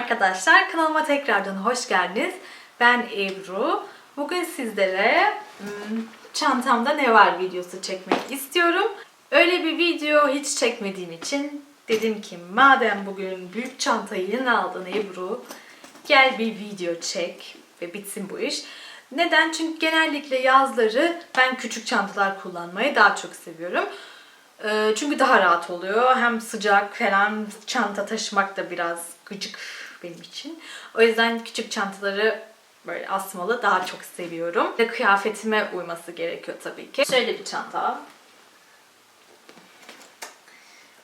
arkadaşlar, kanalıma tekrardan hoş geldiniz. Ben Ebru. Bugün sizlere hmm, çantamda ne var videosu çekmek istiyorum. Öyle bir video hiç çekmediğim için dedim ki madem bugün büyük çantayı yeni aldın Ebru, gel bir video çek ve bitsin bu iş. Neden? Çünkü genellikle yazları ben küçük çantalar kullanmayı daha çok seviyorum. Ee, Çünkü daha rahat oluyor. Hem sıcak falan çanta taşımak da biraz gıcık benim için. O yüzden küçük çantaları böyle asmalı daha çok seviyorum. Ve kıyafetime uyması gerekiyor tabii ki. Şöyle bir çanta.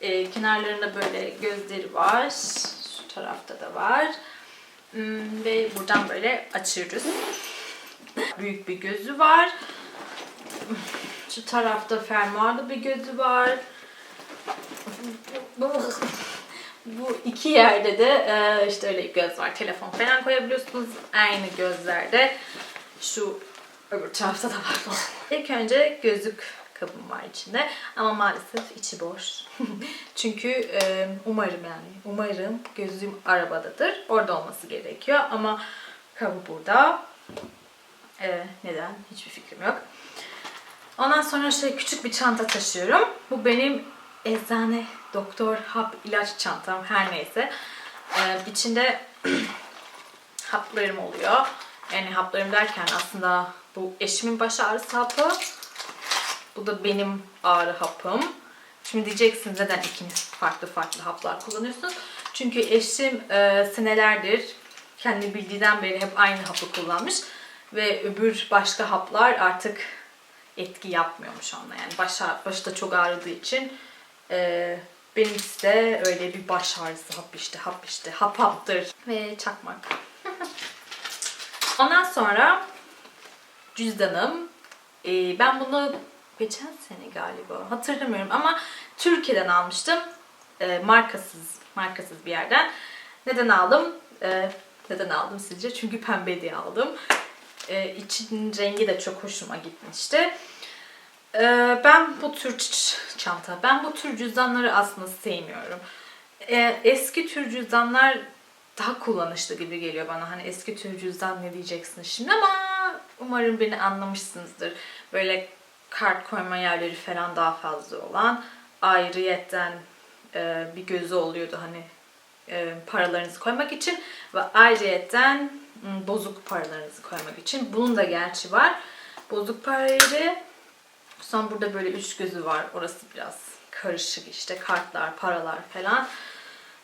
Ee, kenarlarında böyle gözleri var. Şu tarafta da var. Hmm, ve buradan böyle açıyoruz. Büyük bir gözü var. Şu tarafta fermuarlı bir gözü var. Bu iki yerde de e, işte öyle göz var. Telefon falan koyabiliyorsunuz. Aynı gözlerde şu öbür tarafta da var. İlk önce gözlük kabım var içinde. Ama maalesef içi boş. Çünkü e, umarım yani umarım gözlüğüm arabadadır. Orada olması gerekiyor. Ama kabı burada. E, neden? Hiçbir fikrim yok. Ondan sonra şey küçük bir çanta taşıyorum. Bu benim eczane, doktor, hap, ilaç çantam her neyse. Ee, içinde haplarım oluyor. Yani haplarım derken aslında bu eşimin baş ağrısı hapı. Bu da benim ağrı hapım. Şimdi diyeceksiniz neden ikiniz farklı farklı haplar kullanıyorsunuz? Çünkü eşim e, senelerdir kendi bildiğinden beri hep aynı hapı kullanmış. Ve öbür başka haplar artık etki yapmıyormuş onunla. Yani baş, başı da çok ağrıdığı için e, benimkisi de öyle bir baş ağrısı hap işte hap işte hap haptır ve çakmak. Ondan sonra cüzdanım. E, ben bunu geçen sene galiba hatırlamıyorum ama Türkiye'den almıştım. E, markasız markasız bir yerden. Neden aldım? E, neden aldım sizce? Çünkü pembe diye aldım. E, için rengi de çok hoşuma gitmişti. E, ben bu tür çanta, ben bu tür cüzdanları aslında sevmiyorum. E, eski tür cüzdanlar daha kullanışlı gibi geliyor bana. Hani eski tür cüzdan ne diyeceksiniz şimdi ama umarım beni anlamışsınızdır. Böyle kart koyma yerleri falan daha fazla olan ayrıyetten e, bir gözü oluyordu hani e, paralarınızı koymak için ve ayrıyetten bozuk paralarınızı koymak için. Bunun da gerçi var. Bozuk para Son burada böyle üç gözü var. Orası biraz karışık işte kartlar, paralar falan.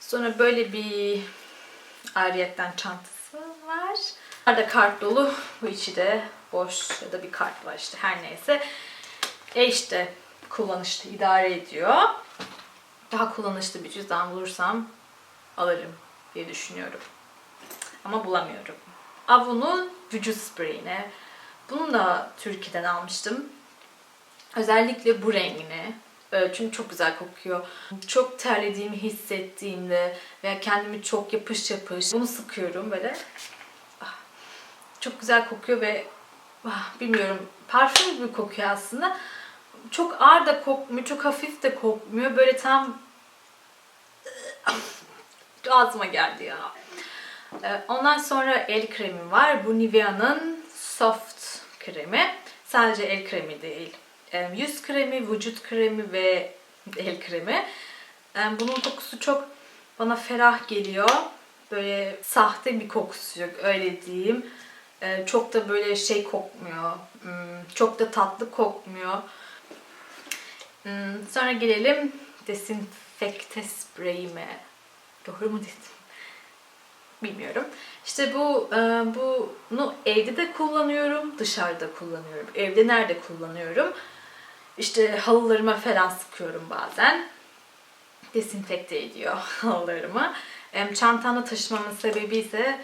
Sonra böyle bir ayrıyetten çantası var. Nerede kart dolu. Bu içi de boş ya da bir kart var işte her neyse. E işte kullanışlı idare ediyor. Daha kullanışlı bir cüzdan bulursam alırım diye düşünüyorum. Ama bulamıyorum. Avon'un vücut spreyini. Bunu da Türkiye'den almıştım. Özellikle bu rengini. Ee, Çünkü çok güzel kokuyor. Çok terlediğimi hissettiğimde veya kendimi çok yapış yapış bunu sıkıyorum böyle. Ah, Çok güzel kokuyor ve ah, bilmiyorum parfüm gibi kokuyor aslında. Çok ağır da kokmuyor, çok hafif de kokmuyor. Böyle tam ağzıma geldi ya. Ee, Ondan sonra el kremim var. Bu Nivea'nın soft kremi. Sadece el kremi değil. Yüz kremi, vücut kremi ve el kremi. Bunun kokusu çok bana ferah geliyor. Böyle sahte bir kokusu yok öyle diyeyim. Çok da böyle şey kokmuyor. Hmm, Çok da tatlı kokmuyor. Hmm, Sonra gelelim desinfekte spreyime. Doğru mu dedim? Bilmiyorum. İşte bu bunu evde de kullanıyorum, dışarıda kullanıyorum. Evde nerede kullanıyorum? İşte halılarıma falan sıkıyorum bazen. Desinfekte ediyor halılarımı. Çantamda taşımamın sebebi ise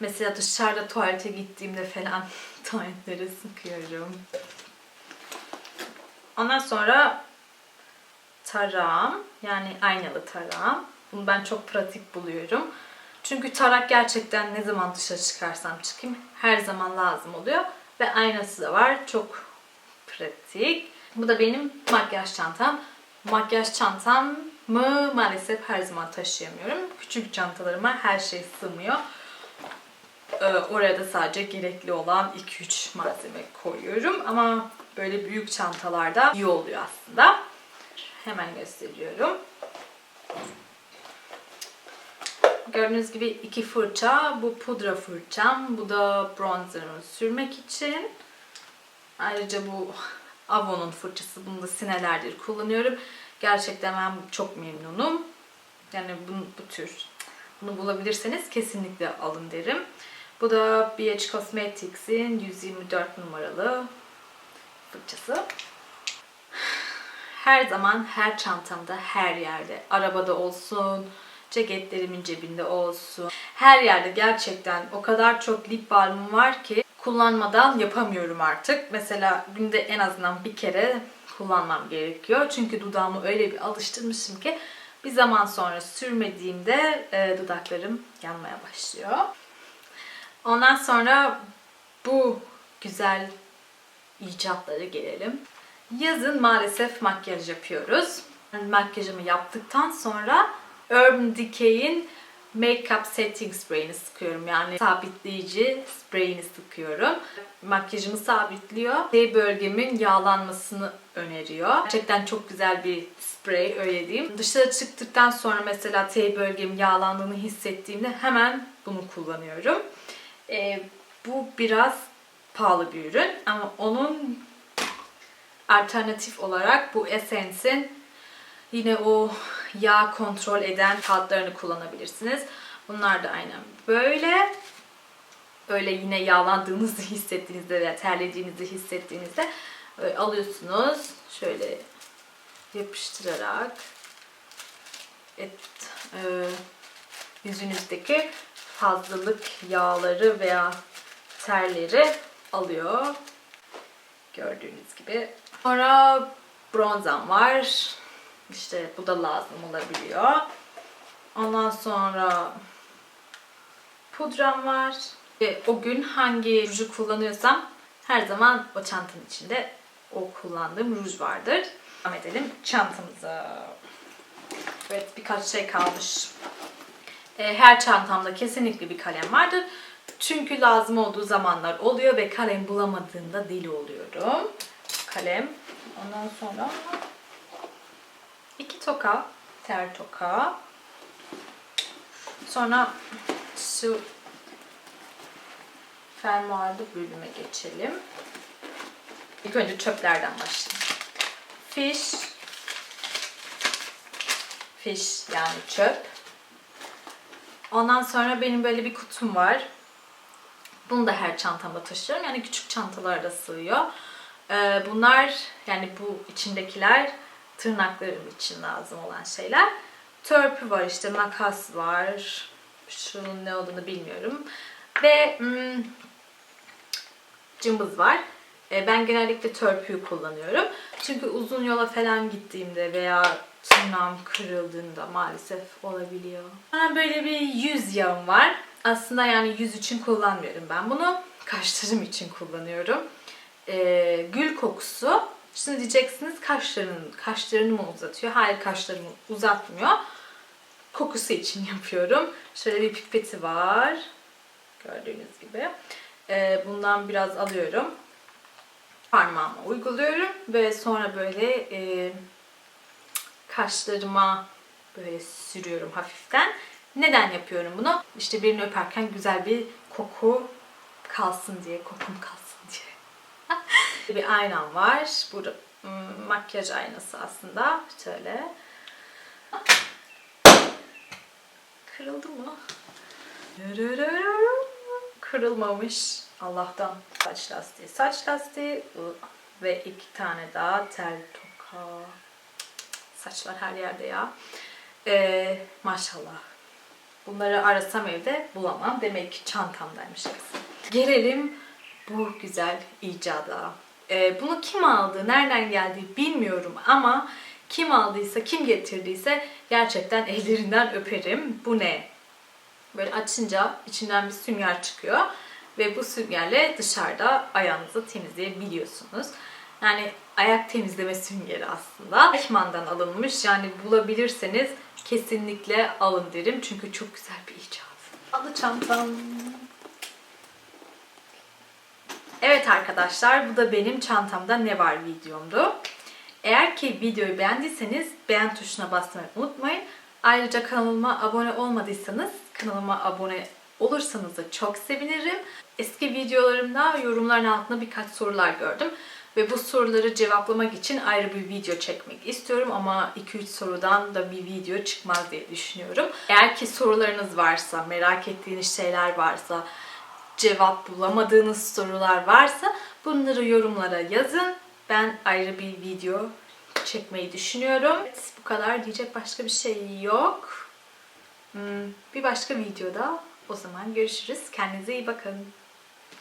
mesela dışarıda tuvalete gittiğimde falan tuvaletlere sıkıyorum. Ondan sonra tarağım yani aynalı tarağım. Bunu ben çok pratik buluyorum. Çünkü tarak gerçekten ne zaman dışarı çıkarsam çıkayım her zaman lazım oluyor. Ve aynası da var. Çok pratik. Bu da benim makyaj çantam. Makyaj çantam mı maalesef her zaman taşıyamıyorum. Küçük çantalarıma her şey sığmıyor. Ee, oraya da sadece gerekli olan 2-3 malzeme koyuyorum. Ama böyle büyük çantalarda iyi oluyor aslında. Hemen gösteriyorum. Gördüğünüz gibi iki fırça. Bu pudra fırçam. Bu da bronzerımı sürmek için. Ayrıca bu Avon'un fırçası. Bunu da senelerdir kullanıyorum. Gerçekten ben çok memnunum. Yani bu, bu tür. Bunu bulabilirseniz kesinlikle alın derim. Bu da BH Cosmetics'in 124 numaralı fırçası. Her zaman her çantamda, her yerde, arabada olsun, ceketlerimin cebinde olsun. Her yerde gerçekten o kadar çok lip balmım var ki kullanmadan yapamıyorum artık. Mesela günde en azından bir kere kullanmam gerekiyor. Çünkü dudağımı öyle bir alıştırmışım ki bir zaman sonra sürmediğimde e, dudaklarım yanmaya başlıyor. Ondan sonra bu güzel icatlara gelelim. Yazın maalesef makyaj yapıyoruz. Makyajımı yaptıktan sonra Urban Decay'in Makeup Setting Spray'ini sıkıyorum. Yani sabitleyici sprayini sıkıyorum. Makyajımı sabitliyor. T bölgemin yağlanmasını öneriyor. Gerçekten çok güzel bir sprey öyle diyeyim. Dışarı çıktıktan sonra mesela T bölgem yağlandığını hissettiğimde hemen bunu kullanıyorum. Ee, bu biraz pahalı bir ürün ama onun alternatif olarak bu Essence'in yine o yağ kontrol eden kağıtlarını kullanabilirsiniz. Bunlar da aynen böyle. Öyle yine yağlandığınızı hissettiğinizde veya terlediğinizi hissettiğinizde böyle alıyorsunuz. Şöyle yapıştırarak et, e, yüzünüzdeki fazlalık yağları veya terleri alıyor. Gördüğünüz gibi. Sonra bronzam var. İşte bu da lazım olabiliyor. Ondan sonra pudram var. Ve o gün hangi ruju kullanıyorsam her zaman o çantanın içinde o kullandığım ruj vardır. Devam edelim çantamıza. Evet birkaç şey kalmış. E, Her çantamda kesinlikle bir kalem vardır. Çünkü lazım olduğu zamanlar oluyor ve kalem bulamadığımda deli oluyorum. Kalem. Ondan sonra toka, ter toka. Sonra şu fermuarlı bölüme geçelim. İlk önce çöplerden başlayayım. Fish. Fish yani çöp. Ondan sonra benim böyle bir kutum var. Bunu da her çantamda taşıyorum. Yani küçük çantalarda sığıyor. Ee, bunlar yani bu içindekiler tırnaklarım için lazım olan şeyler. Törpü var işte makas var. Şunun ne olduğunu bilmiyorum. Ve hmm, cımbız var. Ee, ben genellikle törpüyü kullanıyorum. Çünkü uzun yola falan gittiğimde veya tırnağım kırıldığında maalesef olabiliyor. Sonra böyle bir yüz yağım var. Aslında yani yüz için kullanmıyorum ben bunu. Kaşlarım için kullanıyorum. Ee, gül kokusu. Şimdi diyeceksiniz kaşlarını, kaşlarını mı uzatıyor? Hayır kaşlarımı uzatmıyor. Kokusu için yapıyorum. Şöyle bir pipeti var. Gördüğünüz gibi. Ee, bundan biraz alıyorum. Parmağıma uyguluyorum ve sonra böyle e, kaşlarıma böyle sürüyorum hafiften. Neden yapıyorum bunu? İşte birini öperken güzel bir koku kalsın diye, kokum kalsın. Bir aynam var. Bu hmm, makyaj aynası aslında. Şöyle. Kırıldı mı? Kırılmamış. Allah'tan. Saç lastiği, saç lastiği ve iki tane daha tel toka. Saçlar her yerde ya. Ee, maşallah. Bunları arasam evde bulamam. Demek ki çantamdaymış hepsi. Gelelim bu güzel icada. Ee, bunu kim aldı, nereden geldi bilmiyorum ama kim aldıysa, kim getirdiyse gerçekten ellerinden öperim. Bu ne? Böyle açınca içinden bir sünger çıkıyor ve bu süngerle dışarıda ayağınızı temizleyebiliyorsunuz. Yani ayak temizleme süngeri aslında. Eichmann'dan alınmış. Yani bulabilirseniz kesinlikle alın derim. Çünkü çok güzel bir icat. Adı çantam. Evet arkadaşlar bu da benim çantamda ne var videomdu. Eğer ki videoyu beğendiyseniz beğen tuşuna basmayı unutmayın. Ayrıca kanalıma abone olmadıysanız kanalıma abone olursanız da çok sevinirim. Eski videolarımda yorumların altında birkaç sorular gördüm. Ve bu soruları cevaplamak için ayrı bir video çekmek istiyorum ama 2-3 sorudan da bir video çıkmaz diye düşünüyorum. Eğer ki sorularınız varsa, merak ettiğiniz şeyler varsa, cevap bulamadığınız sorular varsa bunları yorumlara yazın. Ben ayrı bir video çekmeyi düşünüyorum. Evet, bu kadar diyecek başka bir şey yok. Hmm, bir başka videoda o zaman görüşürüz. Kendinize iyi bakın.